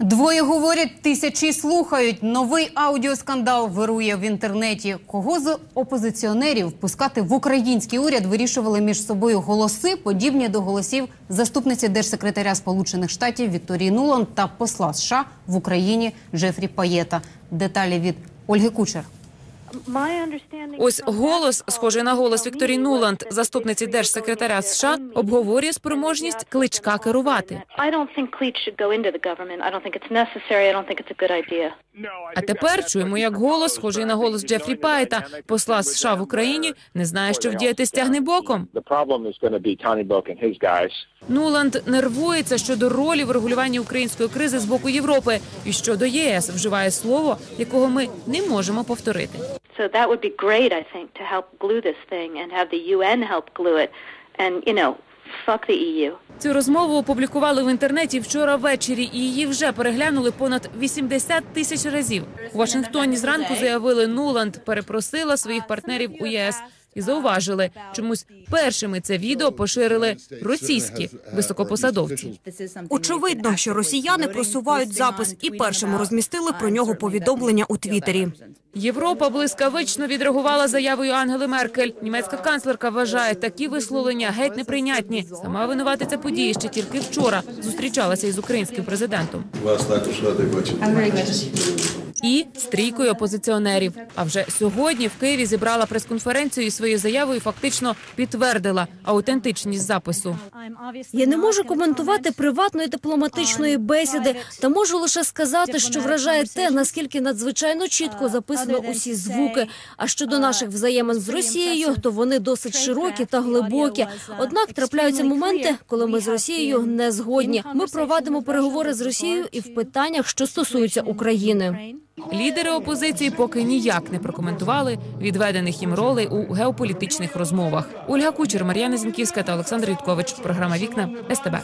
Двоє говорять, тисячі слухають. Новий аудіоскандал вирує в інтернеті. Кого з опозиціонерів впускати в український уряд вирішували між собою голоси, подібні до голосів заступниці держсекретаря Сполучених Штатів Вікторії Нуланд та посла США в Україні Джефрі Паєта. Деталі від Ольги Кучер. Ось голос, схожий на голос Вікторії Нуланд, заступниці держсекретаря США, обговорює спроможність кличка керувати. А тепер чуємо, як голос, схожий на голос Джефрі Пайта, посла США в Україні, не знає, що вдіяти стягне боком. The problem is going to be Tony Book and his guys. Нуланд нервується щодо ролі в регулюванні української кризи з боку Європи і щодо ЄС вживає слово, якого ми не можемо повторити. So that would be great, I think, to help glue this thing and have the UN help glue it. And, you know, fuck the EU. Цю розмову опублікували в інтернеті вчора ввечері, і її вже переглянули понад 80 тисяч разів. У Вашингтоні зранку заявили, Нуланд перепросила своїх партнерів у ЄС і зауважили, чомусь першими це відео поширили російські високопосадовці. Очевидно, що росіяни просувають запис і першими розмістили про нього повідомлення у Твіттері. Європа блискавично відреагувала заявою Ангели Меркель. Німецька канцлерка вважає такі висловлення геть неприйнятні. Сама винуватиця події ще тільки вчора зустрічалася із українським президентом. Вас також радий бачити. І стрійкою опозиціонерів. А вже сьогодні в Києві зібрала прес-конференцію і своєю заявою фактично підтвердила аутентичність запису. Я не можу коментувати приватної дипломатичної бесіди, та можу лише сказати, що вражає те, наскільки надзвичайно чітко записано усі звуки. А щодо наших взаємин з Росією, то вони досить широкі та глибокі. Однак трапляються моменти, коли ми з Росією не згодні. Ми провадимо переговори з Росією і в питаннях, що стосуються України. Лідери опозиції поки ніяк не прокоментували відведених їм ролей у геополітичних розмовах. Ольга Кучер, Мар'яна Зінківська та Олександр Юткович. Програма Вікна СТБ.